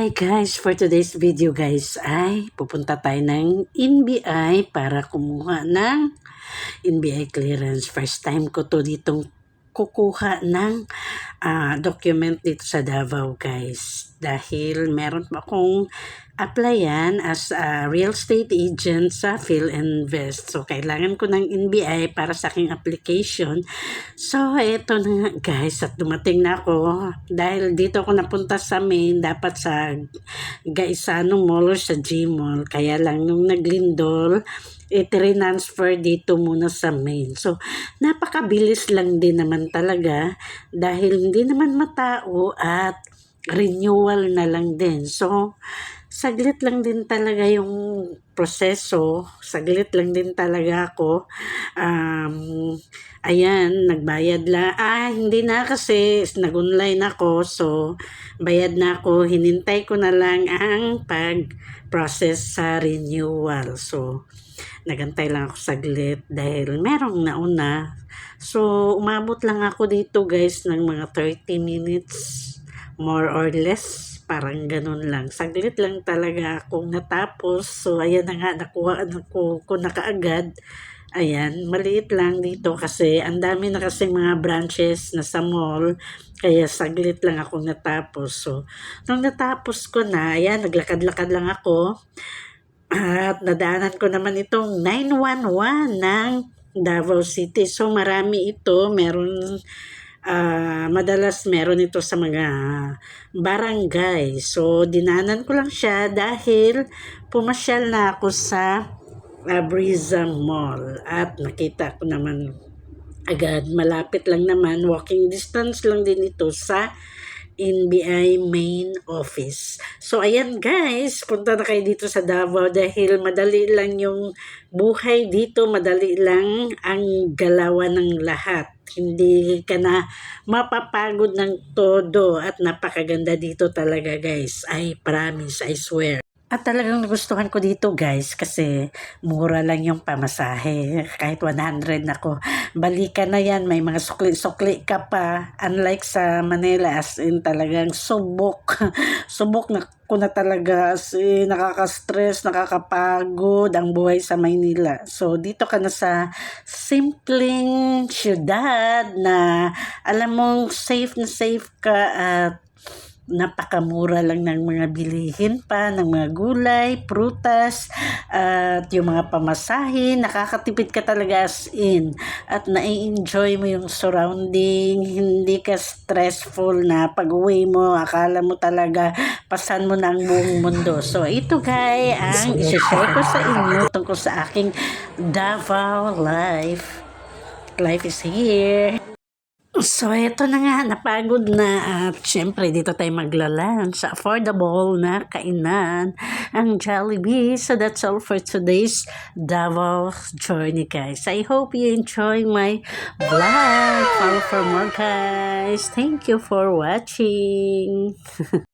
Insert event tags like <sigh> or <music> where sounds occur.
Hi guys, for today's video guys ay pupunta tayo ng NBI para kumuha ng NBI clearance. First time ko to ditong kukuha ng ah, document dito sa Davao guys. Dahil meron pa akong applyan as a real estate agent sa PhilInvest. So, kailangan ko ng NBI para sa aking application. So, eto na guys at dumating na ako. Dahil dito ako napunta sa main, dapat sa Gaisano Mall or sa G-Mall. Kaya lang nung naglindol, i-transfer dito muna sa main. So, napakabilis lang din naman talaga dahil hindi naman matao at renewal na lang din. So, saglit lang din talaga yung proseso. Saglit lang din talaga ako. Um, ayan, nagbayad la. Ah, hindi na kasi nag-online ako. So, bayad na ako. Hinintay ko na lang ang pag-process sa renewal. So, nagantay lang ako saglit dahil merong nauna. So, umabot lang ako dito guys ng mga 30 minutes more or less parang ganun lang. Saglit lang talaga akong natapos. So, ayan na nga, nakuha ko, ko na kaagad. Ayan, maliit lang dito kasi ang dami na kasi mga branches na sa mall. Kaya saglit lang ako natapos. So, nung natapos ko na, ayan, naglakad-lakad lang ako. At nadaanan ko naman itong 911 ng Davao City. So, marami ito. Meron ah madalas meron ito sa mga barangay. So, dinanan ko lang siya dahil pumasyal na ako sa uh, Briza Mall. At nakita ko naman agad. Malapit lang naman. Walking distance lang din ito sa NBI main office. So, ayan guys, punta na kayo dito sa Davao dahil madali lang yung buhay dito, madali lang ang galawan ng lahat. Hindi ka na mapapagod ng todo at napakaganda dito talaga guys. I promise, I swear. At talagang nagustuhan ko dito guys kasi mura lang yung pamasahe. Kahit 100 na ko. Balikan na yan. May mga sukli-sukli ka pa. Unlike sa Manila as in talagang subok. <laughs> subok na ko na talaga as in, nakaka-stress, nakakapagod ang buhay sa Maynila. So dito ka na sa simpleng syudad na alam mong safe na safe ka at napakamura lang ng mga bilihin pa, ng mga gulay, prutas, at yung mga pamasahin, nakakatipid ka talaga as in. At nai-enjoy mo yung surrounding, hindi ka stressful na pag uwi mo, akala mo talaga pasan mo na buong mundo. So, ito guys, ang isi-share ko sa inyo tungkol sa aking Davao life. Life is here. So, eto na nga, napagod na at syempre dito tayo maglalunch sa affordable na kainan ang Jollibee. So, that's all for today's Davao journey, guys. I hope you enjoy my vlog. Follow for more, guys. Thank you for watching. <laughs>